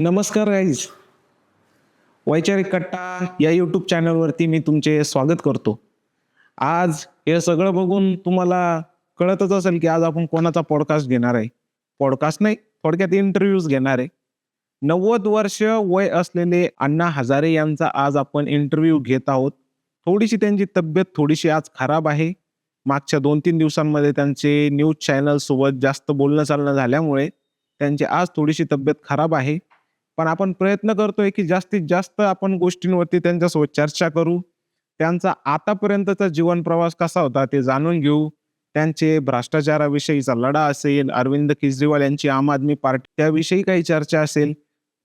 नमस्कार गाईज वैचारिक कट्टा या यूट्यूब चॅनलवरती मी तुमचे स्वागत करतो. आज हे सगळं बघून तुम्हाला कळतच असेल की आज आपण कोणाचा पॉडकास्ट घेणार आहे. पॉडकास्ट नाही थोडक्यात इंटरव्ह्यूज घेणार आहे. नव्वद वर्ष वय असलेले अण्णा हजारे यांचा आज आपण इंटरव्ह्यू घेत आहोत. थोडीशी त्यांची तब्येत थोडीशी आज खराब आहे. मागच्या दोन तीन दिवसांमध्ये त्यांचे न्यूज चॅनल सोबत जास्त बोलणं चालणं झाल्यामुळे त्यांची आज थोडीशी तब्येत खराब आहे. पण आपण प्रयत्न करतोय की जास्तीत जास्त आपण गोष्टींवरती त्यांच्यासोबत चर्चा करू. त्यांचा आतापर्यंतचा जीवन प्रवास कसा होता ते जाणून घेऊ. त्यांचे भ्रष्टाचाराविषयीचा लढा असेल अरविंद केजरीवाल यांची आम आदमी पार्टी त्याविषयी काही चर्चा असेल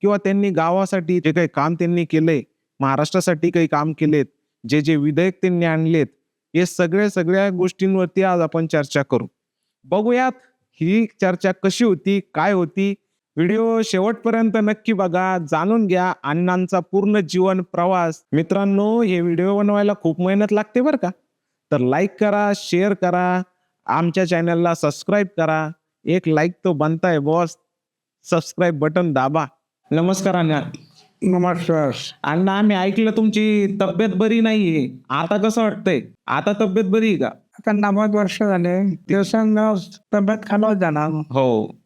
किंवा त्यांनी गावासाठी जे काही काम त्यांनी केले महाराष्ट्रासाठी काही काम केलेत जे जे विधेयक त्यांनी आणलेत हे सगळ्या सगळ्या गोष्टींवरती आज आपण चर्चा करू. बघूयात ही चर्चा कशी होती काय होती व्हिडिओ शेवटपर्यंत नक्की बघा जाणून घ्या अण्णांचा पूर्ण जीवन प्रवास. मित्रांनो हे व्हिडिओ बनवायला खूप मेहनत लागते बरं का? तर लाईक करा शेअर करा आमच्या चॅनलला सबस्क्राईब करा. एक लाईक तो बनताय बॉस सबस्क्राईब बटन दाबा. नमस्कार अण्णा. नमस्कार. अण्णा आम्ही ऐकलं तुमची तब्येत बरी नाहीये. आता कसं वाटतंय? आता तब्येत बरी आहे का? आता नव्वद वर्ष झाले. दिवसांदिवस तब्येत खालावत जाणार हो.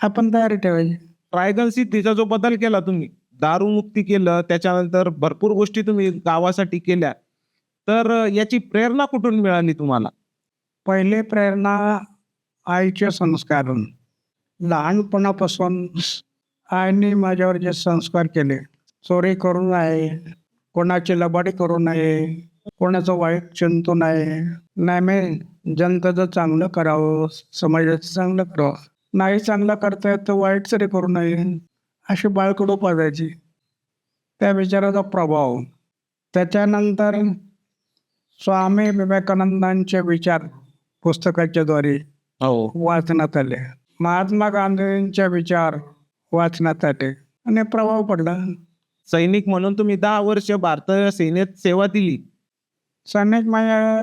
आपण तयारी ठेवायची. ट्रायगल सिटीचा जो बदल केला तुम्ही दारू मुक्ती केलं त्याच्यानंतर भरपूर गोष्टी तुम्ही गावासाठी केल्या तर याची प्रेरणा कुठून मिळाली तुम्हाला? पहिले प्रेरणा आईचे संस्कार लहानपणापासून आईने माझ्यावर जे संस्कार केले चोरी करू नये कोणाची लबाडी करू नये कोणाचं वाईट चिंतू नये नेहमी जनतेचं चांगलं करावं समाजाचं चांगलं करावं. नाही चांगलं करता येत तर वाईट तरी करू नये. अशी बाळकडू पाजायची? त्या विचाराचा प्रभाव. त्याच्यानंतर स्वामी विवेकानंदांचे विचार पुस्तकाच्या द्वारे हो. वाचण्यात आले. महात्मा गांधींचे विचार वाचण्यात आले. आणि प्रभाव पडला. सैनिक म्हणून तुम्ही दहा वर्ष भारतीय सेनेत सेवा दिली. सैनिक माझ्या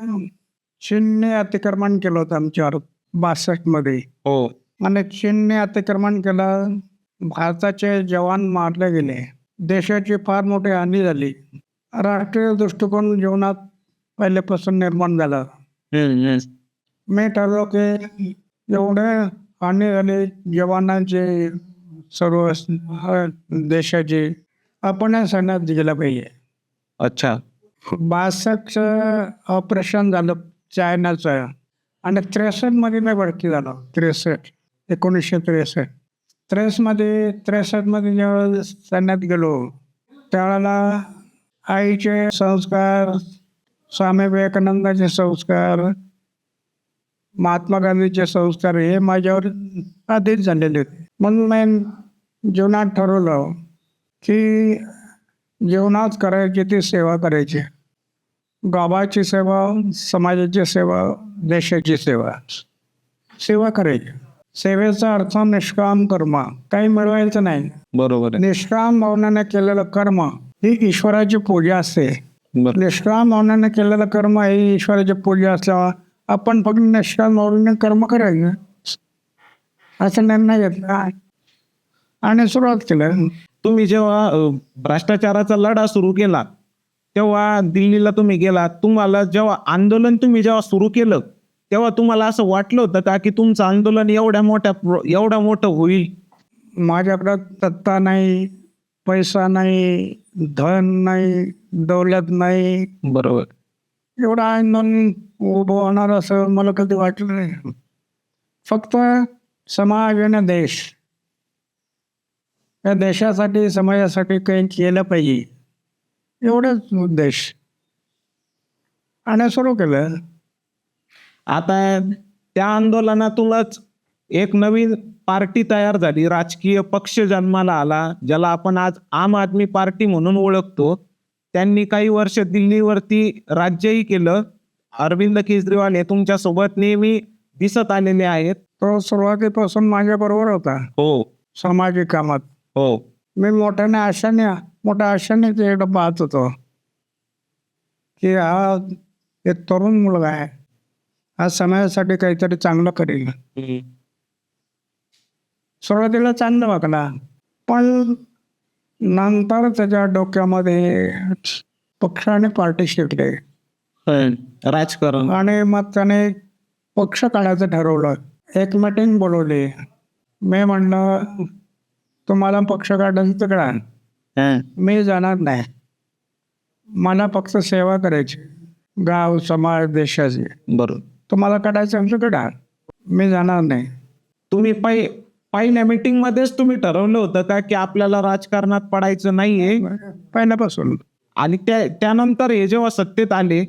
चीनने अतिक्रमण केलं होतं आमच्यावर बासष्टमध्ये हो. आणि चीनने अतिक्रमण केलं. भारताचे जवान मारले गेले. देशाची फार मोठी हानी झाली. राष्ट्रीय दृष्टिकोन जीवनात पहिल्यापासून निर्माण झाला. मी ठरलो की एवढे हानी झाली जवानांचे सर्व देशाचे आपण या सैन्यात दिलं पाहिजे. अच्छा. बासष्टचं ऑपरेशन झालं चायनाचं आणि त्रेसष्टमध्ये मी भरती झालो. त्रेसष्ट. एकोणीसशे त्रेसष्ट. त्रेसमध्ये त्रेसष्टमध्ये जेव्हा सैन्यात गेलो त्यावेळेला आईचे संस्कार स्वामी विवेकानंदाचे संस्कार महात्मा गांधीचे संस्कार हे माझ्यावर आधीच झालेले होते. म्हणून मी जीवनात ठरवलं की जीवनात करायची ती सेवा करायची. गावाची सेवा समाजाची सेवा देशाची सेवा. सेवा करायची. सेवेचा अर्थ निष्काम कर्म. काही मिळवायचं नाही. बरोबर आहे. निष्काम भावनाने केलेलं कर्म ही ईश्वराची पूजा असते. बरं. निष्काम भावनाने केलेलं कर्म ही ईश्वराची पूजा असल्यामुळे आपण फक्त निष्काम भावनेने कर्म करायचं. असा निर्णय घेतला. आणि सुरुवात केलं. तुम्ही जेव्हा अं, भ्रष्टाचाराचा लढा सुरू केला तेव्हा दिल्लीला तुम्ही गेला तुम्हाला जेव्हा आंदोलन तुम्ही जेव्हा सुरू केलं तेव्हा तुम्हाला असं वाटलं होतं का की तुमचं आंदोलन एवढ्या मोठ्या एवढं मोठं होईल? माझ्याकडं सत्ता नाही पैसा नाही धन नाही दौलत नाही. बरोबर. एवढं आंदोलन उभं होणार असं मला कधी वाटलं नाही. फक्त समाज आणि देश. या देशासाठी समाजासाठी काही केलं पाहिजे. एवढंच उद्देश. आणि सुरू केलं. आता त्या आंदोलनातूनच एक नवीन पार्टी तयार झाली. राजकीय पक्ष जन्माला आला ज्याला आपण आज आम आदमी पार्टी म्हणून ओळखतो. त्यांनी काही वर्ष दिल्लीवरती राज्यही केलं. अरविंद केजरीवाल हे तुमच्यासोबत नेहमी दिसत आलेले आहेत. तो सुरुवातीपासून माझ्या बरोबर होता. हो. सामाजिक कामात. हो. मी मोठ्याने आशाने मोठ्या आशाने ते पाहत होतो. की हा एक तरुण मुलगा आहे. हा समाजासाठी काहीतरी चांगलं करेल. सुरुवातीला चांगलं वागला. पण नंतर त्याच्या डोक्यामध्ये पक्ष आणि पार्टी शिकले राजकारण. आणि मग त्याने पक्ष काढायचं ठरवलं. एक मीटिंग बोलवली. मी म्हणलं तुम्हाला पक्ष काढायचं हं. मी जाणार नाही. मला फक्त सेवा करायची. गाव समाज देशाची. बरोबर. तुम्हाला काढायचं आमचं काढा मी जाणार नाही. तुम्ही पहि पहिल्या मीटिंग मध्येच तुम्ही ठरवलं होतं का की आपल्याला राजकारणात पडायचं नाहीये? पहिल्यापासून. आणि त्या त्यानंतर हे जेव्हा सत्तेत आले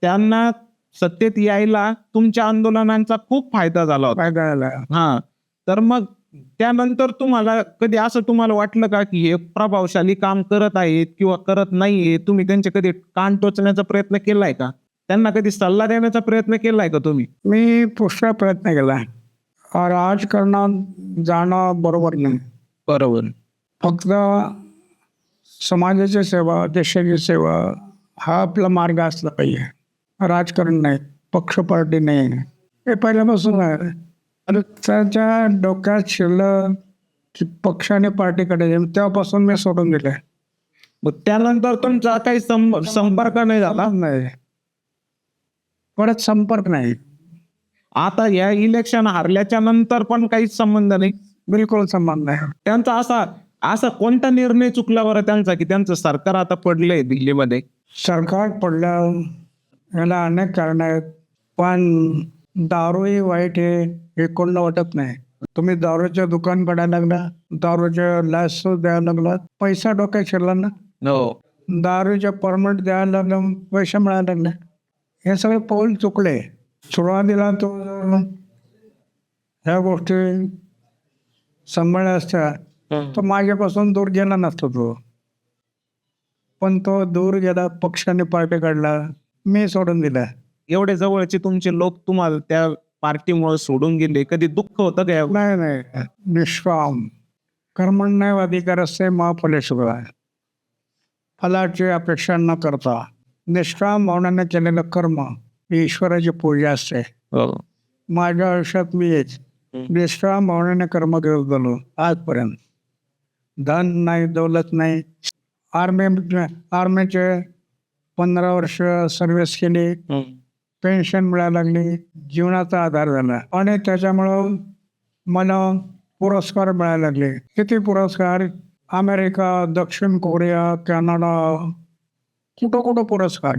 त्यांना सत्तेत यायला तुमच्या आंदोलनांचा खूप फायदा झाला होता. हा. तर मग त्यानंतर तुम्हाला कधी असं तुम्हाला वाटलं का की हे प्रभावशाली काम करत आहेत किंवा करत नाहीये? तुम्ही त्यांचे कधी कान टोचण्याचा प्रयत्न केलाय का? त्यांना कधी सल्ला देण्याचा प्रयत्न केलाय का तुम्ही? मी पुष्कळ प्रयत्न केला. राजकारणात जाणं बरोबर नाही. बरोबर. फक्त समाजाची सेवा देशाची सेवा हा आपला मार्ग असला पाहिजे. राजकारण नाही पक्ष पार्टी नाही. हे पहिल्यापासून आहे. आणि त्याच्या डोक्यात शिरलं की पक्ष आणि पार्टीकडे. तेव्हापासून मी सोडून दिले मग त्यानंतर तुमचा काही संपर्क नाही झाला? नाही. परत संपर्क नाही. आता या इलेक्शन हारल्याच्या नंतर पण काहीच संबंध नाही. बिलकुल संबंध नाही. त्यांचा असा असा कोणता निर्णय चुकला बरं त्यांचा की त्यांचं सरकार आता पडलंय दिल्लीमध्ये? सरकार पडलं याला अनेक कारण आहेत. पण दारू ही वाईट आहे हे कोणाला वाटत नाही. तुम्ही दारूचं दुकान काढायला लागला दारूचे लायसन्स द्यायला लागला पैसा डोक्यात शिरला ना? हो. दारूचे परमिट द्यायला लागलं पैसे मिळायला लागले. हे सगळे पाऊल चुकले. सुरुवातीला तो जर ह्या गोष्टी सांभाळल्या असत्या तर माझ्यापासून दूर गेला नसतो तो. पण तो दूर गेला पक्षाने पार्टी काढला मी सोडून दिला. एवढे जवळचे तुमचे लोक तुम्हाला त्या पार्टीमुळे सोडून गेले. कधी दुःख होतं का नाही नाही. निष्काम. कर्मण्य अधिकार असते महाफलेश्वर फलाची अपेक्षा न करता. निष्काम भावनाने केलेलं कर्म ही ईश्वराची पूजा असते. हो. माझ्या आयुष्यात मी हेच निष्काम भावनेने कर्म करत गेलो आजपर्यंत. धन नाही दौलत नाही. आर्मी आर्मीचे पंधरा वर्ष सर्व्हिस केली. पेन्शन मिळायला लागली. जीवनाचा आधार झाला. आणि त्याच्यामुळं मला पुरस्कार मिळायला लागले. किती पुरस्कार? अमेरिका दक्षिण कोरिया कॅनडा कुठं कुठं पुरस्कार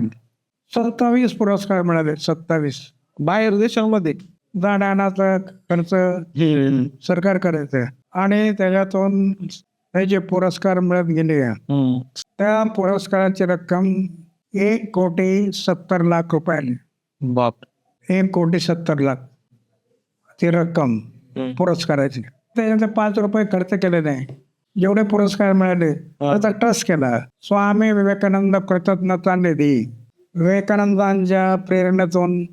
सत्तावीस पुरस्कार मिळाले सत्तावीस. बाहेर देशामध्ये जाण्याचा खर्च सरकार करायचं. आणि त्याच्यातून हे जे पुरस्कार मिळत गेले. त्या पुरस्काराची रक्कम एक कोटी सत्तर लाख रुपये आली बाप. एक कोटी सत्तर लाख. ती रक्कम. पुरस्काराची. त्याच्यातले पाच रुपये खर्च केले नाही. जेवढे पुरस्कार मिळाले त्याचा ट्रस्ट केला. स्वामी विवेकानंद कृतज्ञता निधी. विवेकानंदांच्या प्रेरणेतून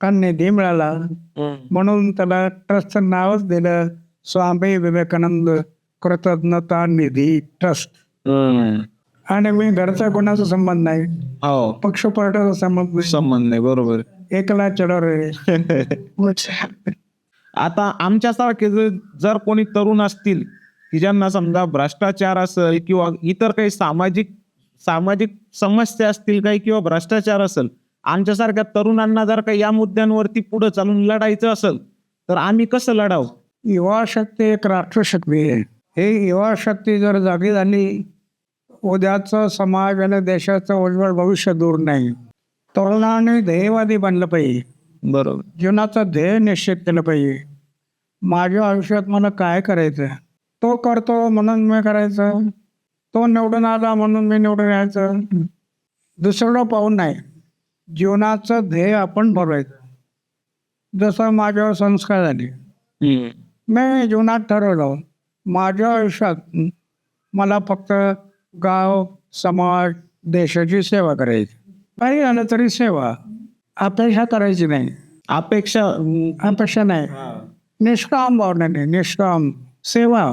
का निधी मिळाला म्हणून त्याला ट्रस्टचं नावच दिलं स्वामी विवेकानंद कृतज्ञता निधी ट्रस्ट आणि मी घरचा कोणाचा संबंध नाही. हो. पक्ष पार्टीचा संबंध नाही. संबंध नाही बरोबर. एकला चढवर आता आमच्यासारखे जर जर कोणी तरुण असतील की ज्यांना समजा भ्रष्टाचार असेल किंवा इतर काही सामाजिक सामाजिक समस्या असतील काही किंवा भ्रष्टाचार असेल आमच्यासारख्या तरुणांना जर काही या मुद्द्यांवरती पुढे चालून लढायचं असेल तर आम्ही कसं लढावं? युवा शक्ती एक राष्ट्रशक्ती आहे. हे युवा शक्ती जर जागी झाली उद्याचं समाज आणि देशाचं उज्ज्वल भविष्य दूर नाही. तरुणाने ध्येयवादी बनलं पाहिजे. बरोबर. जीवनाचं ध्येय निश्चित केलं पाहिजे. माझ्या आयुष्यात मला काय करायचं तो करतो म्हणून मी करायचं. तो निवडून आला म्हणून मी निवडून यायचं. दुसरं पाहून नाही. जीवनाचं ध्येय आपण भरवायचं जसं माझ्यावर संस्कार झाले. मी जीवनात ठरवलं. माझ्या आयुष्यात मला फक्त गाव समाज देशाची सेवा करायची. काही झालं तरी सेवा. अपेक्षा करायची नाही. अपेक्षा अपेक्षा नाही. निष्काम भावनेने निष्काम. सेवा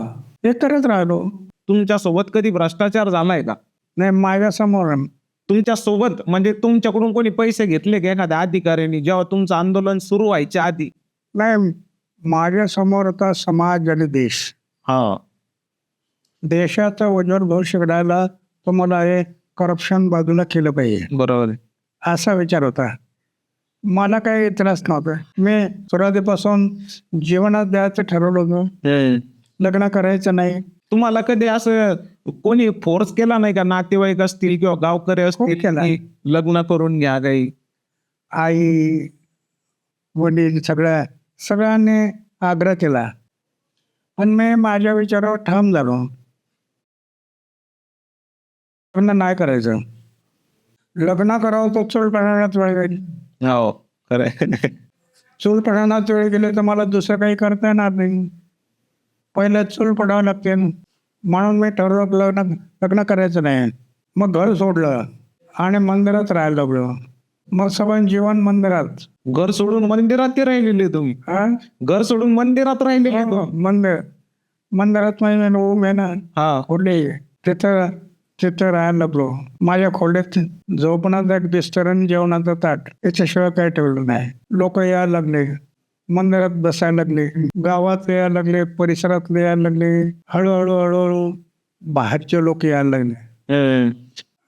हे करत राहिलो. तुमच्यासोबत कधी भ्रष्टाचार झालाय का? नाही माझ्यासमोर तुमच्यासोबत म्हणजे तुमच्याकडून कोणी पैसे घेतले का एखाद्या अधिकाऱ्यांनी जेव्हा तुमचं आंदोलन सुरू व्हायच्या आधी? नाही माझ्यासमोर होता समाज आणि देश. हा. देशाचं उज्ज्वल भविष्य घडायला तुम्हाला हे करप्शन बाजूला केलं पाहिजे. बरोबर. असा विचार होता. मला काही त्रास नव्हता. मी सुरुवातीपासून जीवनात द्यायचं ठरवलं होतं. लग्न करायचं नाही. तुम्हाला कधी असं कोणी फोर्स केला नाही का? नातेवाईक असतील किंवा गावकरी असतील लग्न करून घ्या काही? आई वडील सगळ्या सगळ्यांनी आग्रह केला. पण मी माझ्या विचारावर ठाम झालो. लग्न नाही करायचं. लग्न करावं तर चूल पडण्यात वेळ गेली. हो खरंय. चूल पडण्यात वेळ गेले तर मला दुसरं काही करता येणार नाही. पहिलं चूल पडावं लागते म्हणून मी ठरवलं लग्न लग्न करायचं नाही. मग घर सोडलं आणि मंदिरात राहायला लागलो. मग सगळं जीवन मंदिरात. घर सोडून मंदिरात ते राहिलेले तुम्ही? हा? घर सोडून मंदिरात राहिलेले तुम्ही. मंदिर. मंदिरात माझी रूम आहे ना. हा. खोली. तिथं तिथं राहायला लागलो. माझ्या खोलीत झोपण्याचं एक बिस्तर आणि जेवणाचं ताट. याच्याशिवाय काही ठेवलं नाही. लोक यायला लागले. मंदिरात बसायला लागले गावात यायला लागले परिसरात यायला लागले हळूहळू हळूहळू बाहेरचे लोक यायला लागले.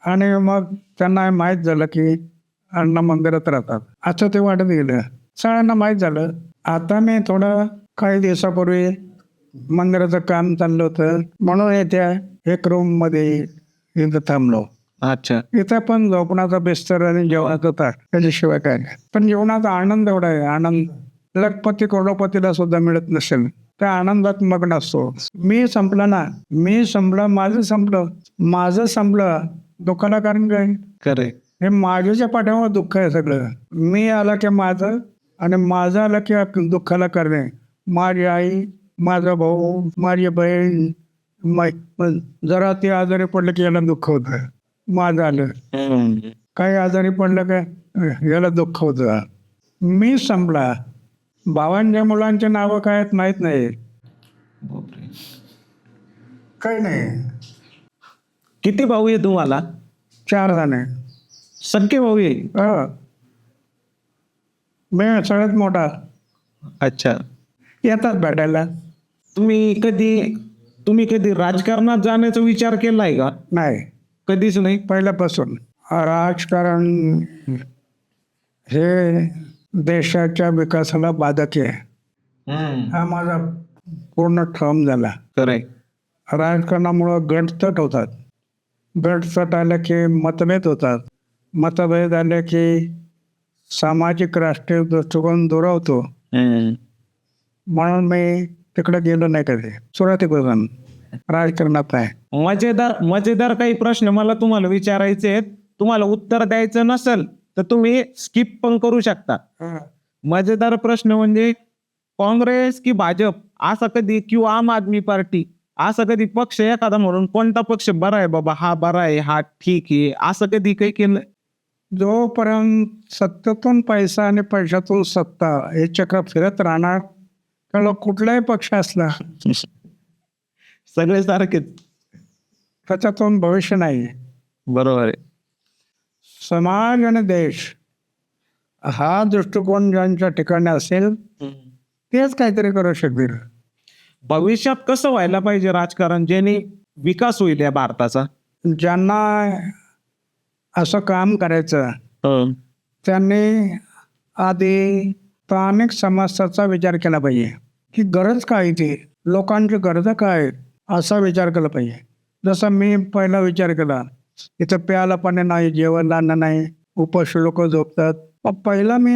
आणि मग त्यांना माहीत झालं की अण्णा मंदिरात राहतात. असं ते वाटत गेलं. सगळ्यांना माहीत झालं. आता मी थोडं काही दिवसापूर्वी मंदिराचं काम चाललं होतं. म्हणून येत्या एक रूममध्ये इथं थांबलो. अच्छा. इथं पण झोपण्याचा बिस्तर आणि जेवणाचं ताट त्याच्याशिवाय काय नाही. पण जेवणाचा आनंद एवढा आहे. आनंद लखपती करोडपतीला सुद्धा मिळत नसेल. त्या आनंदात मग्न असतो. मी संपलं ना. मी संपलं माझं संपलं. माझं संपलं. दुःखाला कारण काय? खरंय. हे माझ्याच्या पाठीमागे दुःख आहे सगळं. मी आला की माझं आणि माझं आलं की दुःखाला करणे माझी आई माझा भाऊ माझी बहीण जरा ती आजारी पडलं की याला दुःख होतं. माझं आलं. काही आजारी पडलं काय? याला दुःख होतं. मी संपला. भावांच्या मुलांची नावं काय आहेत माहीत नाही. काही नाही. किती भाऊ आहे तुम्हाला? चार जण सख्खे भाऊ आहे? हा. मी सगळ्यात मोठा. अच्छा. येतात भेटायला. तुम्ही कधी तुम्ही कधी राजकारणात जाण्याचा विचार केलाय का? नाही. कधीच नाही? पहिल्यापासून. राजकारण हे देशाच्या विकासाला बाधक. आहे हा माझा पूर्ण ठम झाला. राजकारणामुळं गटतट होतात. गटतट आले की मतभेद होतात. मतभेद आले की सामाजिक राष्ट्रीय दृष्टिकोन दुरावतो. म्हणून मी तिकडे गेलो नाही कधी. सुरुवातीपासून राजकारणात आहे मजेदार मजेदार काही प्रश्न मला तुम्हाला विचारायचे आहेत. तुम्हाला उत्तर द्यायचं नसेल तर तुम्ही स्किप पण करू शकता. मजेदार प्रश्न म्हणजे काँग्रेस की भाजप? असा कधी किंवा आम आदमी पार्टी? असा कधी पक्ष एखादा म्हणून कोणता पक्ष बरा आहे बाबा? हा बरा आहे हा ठीक आहे. असं कधी काही केलं? जोपर्यंत सत्तेतून पैसा आणि पैशातून सत्ता हे चक्र फिरत राहणार त्याला कुठलाही पक्ष असला सगळे सारखेच. त्याच्यातून भविष्य नाही. बरोबर आहे. समाज आणि देश हा दृष्टिकोन ज्यांच्या ठिकाणी असेल तेच काहीतरी करू शकतील. भविष्यात कसं व्हायला पाहिजे राजकारण ज्याने विकास होईल या भारताचा? ज्यांना असं काम करायचं त्यांनी आधी स्थानिक समस्याचा विचार केला पाहिजे. की गरज काय ती? लोकांची गरजा काय? असा विचार केला पाहिजे. जसं मी पहिला विचार केला इथं प्यायला पाणी नाही जेवण अन्न नाही उपाशी लोक झोपतात. पहिला मी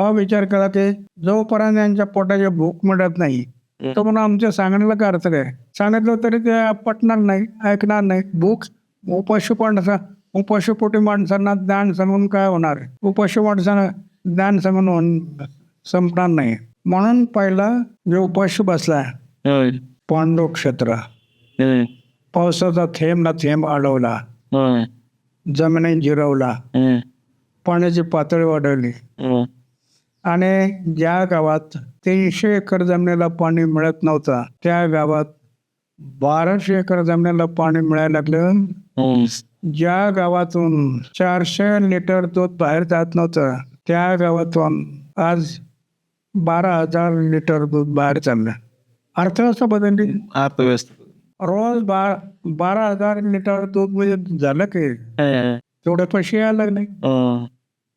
हा विचार केला की जोपर्यंत यांच्या पोटाची भूक मिळत नाही तर म्हणून आमच्या सांगण्याला काय अर्थ काय? सांगितलं तरी ते पटणार नाही ऐकणार नाही. भूक उपाशी माणसा उपाशीपोटी माणसांना ज्ञान सांगून काय होणार? उपाशी माणसांना ज्ञान सांगून संपणार नाही. म्हणून पहिला जे उपाशी बसला पांडव क्षेत्र पावसाचा थेंब ना थेंब अडवला. जमिनी जिरवला. पाण्याची पातळी वाढवली. आणि ज्या गावात तीनशे एकर जमिनीला पाणी मिळत नव्हतं त्या गावात बाराशे एकर जमिनीला पाणी मिळायला लागलं. ज्या गावातून चारशे लिटर दूध बाहेर जात नव्हतं त्या गावातून आज बारा हजार लिटर दूध बाहेर चाललं. अर्थव्यवस्था बदलली. अर्थव्यवस्था रोज बा बारा हजार लिटर दूध म्हणजे झालं की तेवढे पैसे यायला लागले.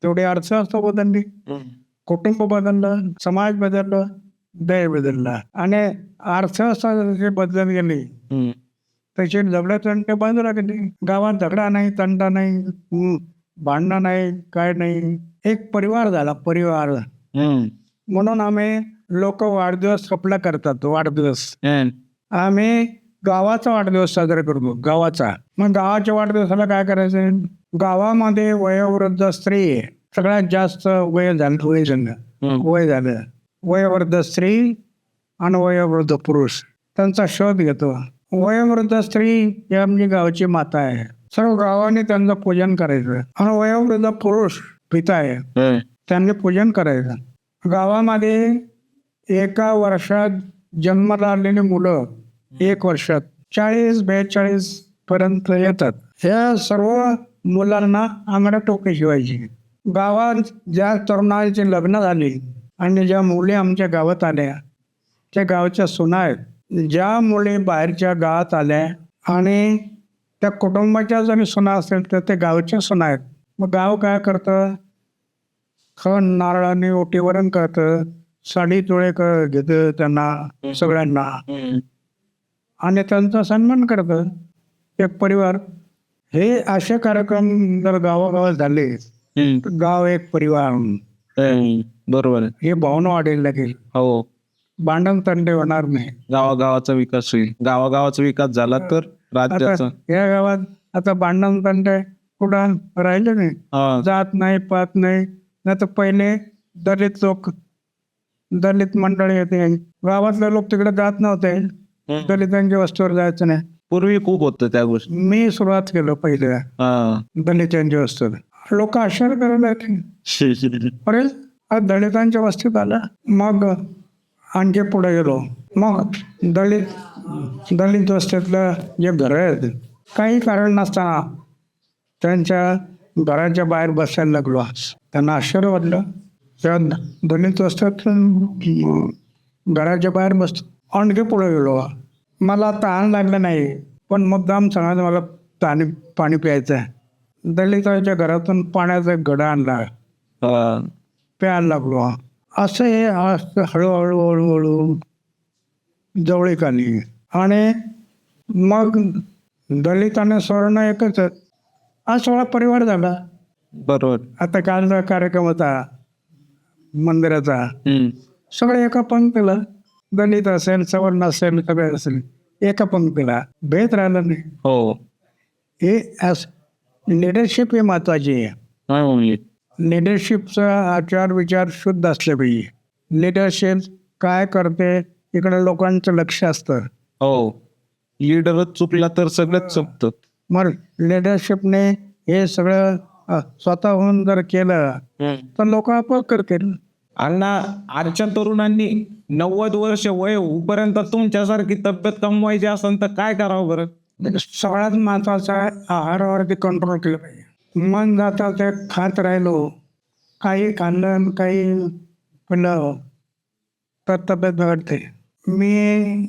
तेवढी अर्थव्यवस्था बदलली. कुटुंब बदललं समाज बदललं देह बदलला. आणि अर्थव्यवस्था जशी बदलत गेली तशी झगडा तंटे बाजूला गेली गावात झगडा नाही तंटा नाही भांडणं नाही काय नाही. एक परिवार झाला परिवार. म्हणून आम्ही लोक वाढदिवस आपला करतात वाढदिवस. आम्ही गावाचा वाढदिवस साजरा करतो गावाचा. मग गावाच्या वाढदिवसाला काय करायचं? गावामध्ये वयोवृद्ध स्त्री सगळ्यात जास्त वय झालं वय झालं. वय झालं. वयोवृद्ध स्त्री आणि वयोवृद्ध पुरुष. त्यांचा शोध घेतो. वयोवृद्ध स्त्री ही आमची गावाची माता आहे. सर्व गावाने त्यांचं पूजन करायचं. आणि वयोवृद्ध पुरुष पिता आहे. त्यांनी पूजन करायचं. गावामध्ये एका वर्षात जन्माला आलेली मुलं एक वर्षात चाळीस बेचाळीस पर्यंत येतात. ह्या सर्व मुलांना आम्हाला टोके शिवायची. गावात ज्या तरुणाचे लग्न झाली आणि ज्या मुली आमच्या गावात आल्या त्या गावच्या सुना आहेत. ज्या मुली बाहेरच्या गावात आल्या आणि त्या कुटुंबाच्या जरी सुना असेल तर ते गावच्या सुना आहेत. मग गाव काय करतं? खण नारळाने ओटीवरण करतं. साडी तुळे कर घेतं त्यांना सगळ्यांना. आणि त्यांचा सन्मान करतं एक परिवार. हे असे कार्यक्रम जर गावागावात झाले तर गाव एक परिवार बरोबर. हे भावना वाढेल लागेल हो. भांडण तंडे होणार नाही. गावागावाचा विकास होईल. गावागावाचा विकास झाला तर राज्याचा. या गावात आता भांडण तंडे कुठं राहिले नाही. जात नाही पात नाही. नाही तर पहिले दलित लोक दलित मंडळी होते. गावातले लोक तिकडे जात नव्हते. दलितांच्या वस्तूवर जायचं नाही. पूर्वी खूप होतं त्या गोष्टी. मी सुरुवात केलं पहिले. दलितांच्या वस्तूवर. लोक आश्चर्य करायला अरे आज दलितांच्या वस्तीत आला. मग आणखी पुढे गेलो. मग दलित दलित वस्तीतलं जे घरं आहेत काही कारण नसताना त्यांच्या घराच्या बाहेर बसायला लागलो त्यांना आश्चर्य वाटलं. त्या दलित वस्तीत घराच्या बाहेर बसतो. आणखी पुढे गेलो मला तहान लागलं नाही पण मुद्दाम सांगायचं मला पाणी पाणी प्यायचं आहे दलिताच्या घरातून पाण्याचा घडा आणला. प्यायला लागलो असं हे असं हळूहळू हळूहळू जवळीक आली आणि मग दलित आणि स्वर्ण एकच. हा सोळा परिवार झाला बरोबर आता कालचा कार्यक्रम होता मंदिराचा. सगळे एका पंक्तीला दलित असेल सवर्ण असेल सगळे असेल एका पंक्तीला भेद राहिला नाही. हो. हे लिडरशिप ही महत्वाची आहे. लिडरशिपचा आचार विचार शुद्ध असले पाहिजे. लिडरशिप काय करते इकडे लोकांचं लक्ष असतं. हो. लीडरच चुकला तर सगळंच चुकतं. मग लिडरशिपने हे सगळं स्वतःहून जर केलं तर लोक आपोआप करतील. अण्णा आजच्या तरुणांनी नव्वद वर्ष वय होईपर्यंत तुमच्यासारखी तब्येत कमवायची असेल तर काय करावं बरं? सगळ्यात महत्वाचं आहे आहारावरती कंट्रोल केलं पाहिजे. मन जाता ते खात राहिलो काही खाल्लं आणि काही पिलं तर तब्येत बिघडते. मी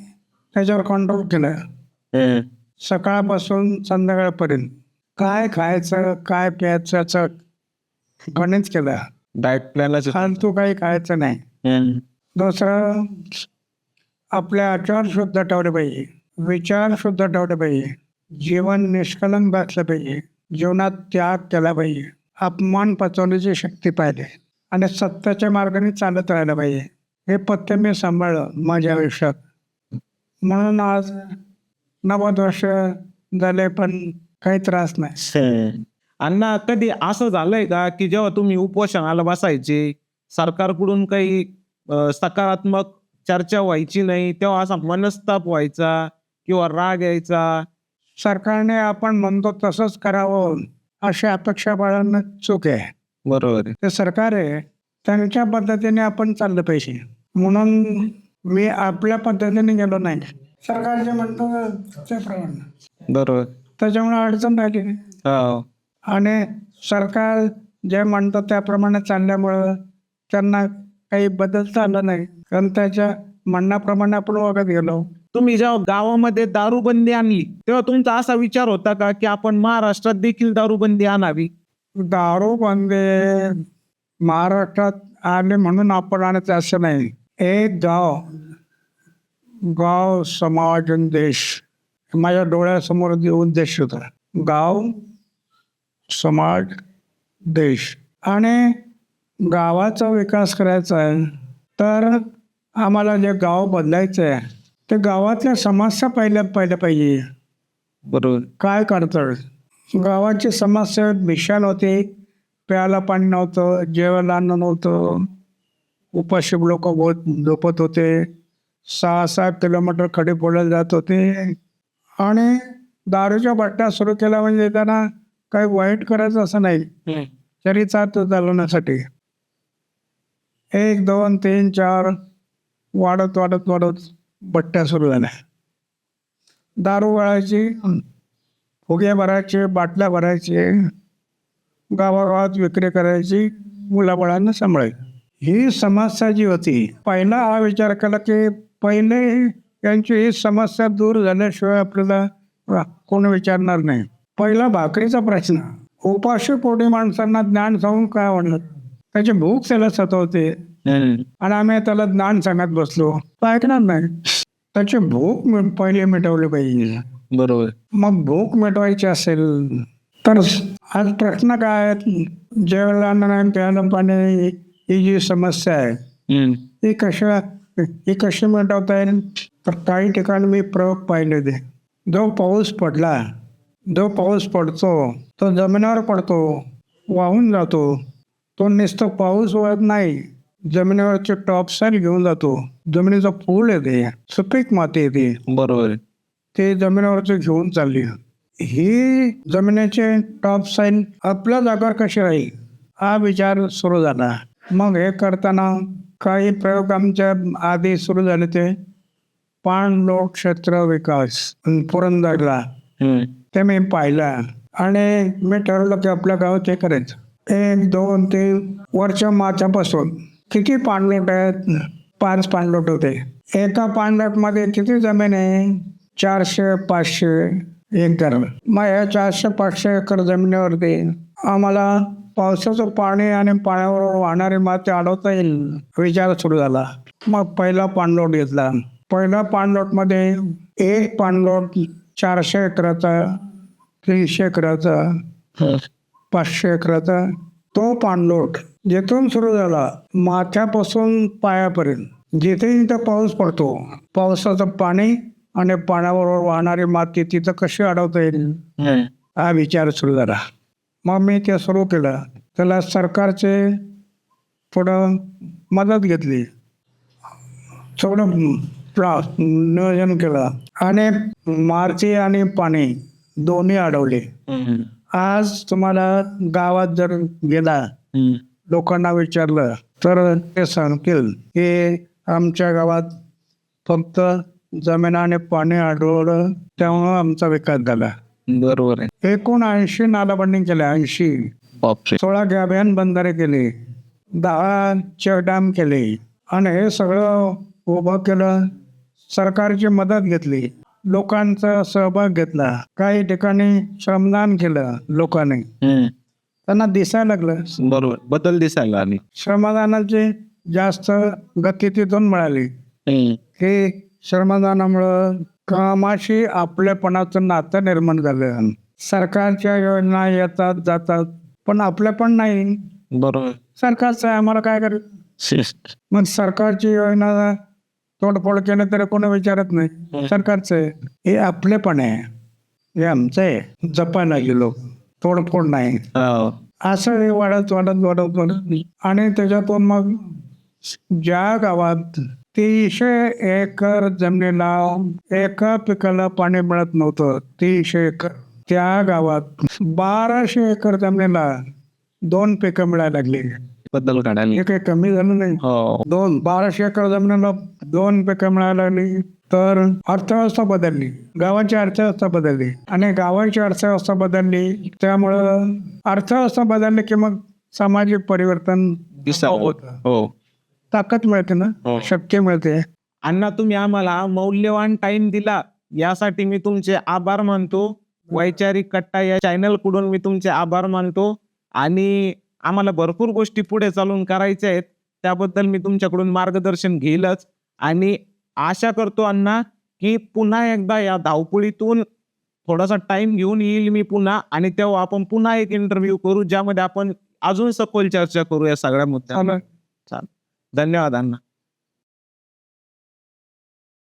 त्याच्यावर कंट्रोल केलं. सकाळपासून संध्याकाळपर्यंत. काय खायचं काय प्यायचं याचं गणित केलं. डाएट प्लॅनच फालतू काही खायचं नाही. दुसरं आपले आचार शुद्ध ठेवले पाहिजे. विचार शुद्ध ठेवले पाहिजे. जीवन निष्कलंक असलं पाहिजे. जीवनात त्याग केला पाहिजे. अपमान पचवण्याची शक्ती पाहिजे. आणि सत्याच्या मार्गाने चालत राहायला पाहिजे. हे पथ्य मी सांभाळलं माझ्या आयुष्यात. म्हणून आज नव्वद वर्ष झाले पण काही त्रास नाही. अण्णा कधी असं झालंय का की जेव्हा तुम्ही उपोषणाला बसायचे सरकारकडून काही सकारात्मक चर्चा व्हायची नाही तेव्हा असा मनस्ताप व्हायचा किंवा राग यायचा? सरकारने आपण म्हणतो तसंच करावं अशी अपेक्षा बाळगणं चूक आहे. बरोबर ते सरकार आहे त्यांच्या पद्धतीने आपण चाललं पाहिजे. म्हणून मी आपल्या पद्धतीने गेलो नाही. सरकार जे म्हणतं त्याप्रमाणे बरोबर. त्याच्यामुळे अडचण राहिली नाही. आणि सरकार जे म्हणतं त्याप्रमाणे चालल्यामुळं त्यांना काही बदलता आलं नाही. कारण त्याच्या म्हणण्याप्रमाणे आपण वागत गेलो. तुम्ही जेव्हा गावामध्ये दारूबंदी आणली तेव्हा तुमचा असा विचार होता का की आपण महाराष्ट्रात देखील दारूबंदी आणावी? दारू बंदे महाराष्ट्रात आले म्हणून आपण आणत असं नाही. एक गाव गाव समाज देश माझ्या डोळ्यासमोर उद्देश होता. गाव समाज देश आणि गावाचा विकास करायचा आहे तर आम्हाला जे गाव बदलायचं आहे ते गावातल्या समस्या पहिल्या पहिल्या पाहिजे. बरोबर. काय करतात गावाची समस्या भीषण होती. प्यायला पाणी नव्हतं जेवायला अन्न नव्हतं. उपाशी लोक झोपत होते. सहा सात किलोमीटर खडे फोडायला जात होते. आणि दारूच्या बट्ट्या सुरू केल्या म्हणजे त्यांना काही वाईट करायचं असं नाही. तरी चालतो चालवण्यासाठी. एक दोन तीन चार वाढत वाढत वाढत बट्ट्या सुरू झाल्या. दारू वळायची फुगे भरायचे बाटल्या भरायचे गावागावात विक्री करायची मुलाबाळांना सांभाळायची. ही समस्या जी होती पहिला हा विचार केला की पहिले यांची ही समस्या दूर झाल्याशिवाय आपल्याला कोण विचारणार नाही. पहिला भाकरीचा प्रश्न. उपाशी पोटी माणसांना ज्ञान सांगून काय म्हणलं त्याची भूक त्याला सतवते. आणि आम्ही त्याला ज्ञान सांगत बसलो. ऐकणार नाही. त्याची भूक पहिले मिटवली पाहिजे. बरोबर. मग भूक मिटवायची असेल तर आज प्रश्न काय आहे जेवायला अन्न नाही प्यायला पाणी ही जी समस्या आहे ही कशा ही कशी मिटवता येईल? तर काही ठिकाणी मी प्रयोग पाहिले ते. जो पाऊस पडला जो पाऊस पडतो तो जमिनीवर पडतो वाहून जातो. तो नुसतं पाऊस वाहत नाही जमिनीवरचे टॉपसाईल घेऊन जातो. जमिनीचा पूल येते सुपीक माती येते. बरोबर. ते जमिनीवरचे घेऊन चालली. ही जमिनीचे टॉप साईन आपल्या जागावर कशी राहील? हा विचार सुरू झाला. मग हे करताना काही प्रयोग आमच्या आधी सुरू झाले ते. पाणलोट क्षेत्र विकास पुरंदरला. ते मी पाहिलं आणि मी ठरवलं की आपल्या गावात हे करायचं. एक दोन तीन वरच्या माथ्यापासून किती पाणलोट आहेत? पाच पाणलोट होते. एका पाणलोटमध्ये किती जमीन आहे? चारशे पाचशे एकर. मग या चारशे पाचशे एकर जमिनीवरती आम्हाला पावसाचं पाणी आणि पाण्यावर वाहणारी माती अडवता येईल विचार सुरू झाला. मग पहिला पाणलोट घेतला. पहिल्या पाणलोटमध्ये एक पाणलोट चारशे एकराचा तीनशे एकराचा पाचशे एकराचा तो पाणलोट जिथून सुरू झाला माथ्यापासून पायापर्यंत. जिथे जिथे पाऊस पडतो पावसाचं पाणी आणि पाण्याबरोबर वाहणारी माती तिथं कशी अडवता येईल? हा. विचार सुरू झाला. मग मी ते सुरू केलं. त्याला सरकारचे थोडं मदत घेतली. थोडं नियोजन केलं. आणि माती आणि पाणी दोन्ही अडवले. आज तुम्हाला गावात जर गेला लोकांना विचारलं तर ते सांगतील की आमच्या गावात फक्त जमीन आणि पाणी अडवलं तेव्हा आमचा विकास झाला. बरोबर आहे. एकूण ऐंशी नालाबंदी केल्या ऐंशी. सोळा गॅबियन बंधारे केले दहा चेकडॅम केले आणि हे सगळं उभं केलं सरकारची मदत घेतली. लोकांचा सहभाग घेतला. काही ठिकाणी श्रमदान केलं लोकांनी. त्यांना दिसायला लागलं. बरोबर. बदल दिसायला आणि श्रमदानाची जास्त गती तिथून मिळाली. हे श्रमदानामुळं कामाशी आपलेपणाचं नातं निर्माण झालं. सरकारच्या योजना येतात जातात पण आपल्या पण नाही. बरोबर. सरकारचं आम्हाला काय करायचं मग सरकारची योजना तोडफोड केलं तरी कोणी विचारत नाही. सरकारचं आहे. हे आपले पण आहे. हे आमचं आहे. जपायला गेलो. तोडफोड नाही. हो. असं हे वाढत वाढत वाढत वाढत. आणि त्याच्यातून मग ज्या गावात तीनशे एकर जमिनीला एका पिकाला पाणी मिळत नव्हतं तीनशे एकर. त्या गावात बाराशे एकर जमिनीला दोन पिकं मिळायला लागली. बदल काढायला कमी झालं नाही. हो. दोन बाराशे एकर जमिनीला दोन पिकं मिळायला लागली तर अर्थव्यवस्था बदलली. गावाची अर्थव्यवस्था बदलली. आणि गावाची अर्थव्यवस्था बदलली त्यामुळं अर्थव्यवस्था बदलली की मग सामाजिक परिवर्तन. हो. ताकद मिळते ना? हो. शक्ती मिळते. अण्णा तुम्ही आम्हाला मौल्यवान टाइम दिला. यासाठी मी तुमचे आभार मानतो. वैचारिक कट्टा या चॅनलकडून मी तुमचे आभार मानतो. आणि आम्हाला भरपूर गोष्टी पुढे चालून करायच्या आहेत. त्याबद्दल मी तुमच्याकडून मार्गदर्शन घेईलच. आणि आशा करतो अण्णा की पुन्हा एकदा या धावपळीतून थोडासा टाइम घेऊन येईल मी पुन्हा आणि तेव्हा आपण पुन्हा एक इंटरव्ह्यू करू ज्यामध्ये आपण अजून सखोल चर्चा करू या सगळ्या मुद्द्यांवर. चालेल. धन्यवाद अण्णा.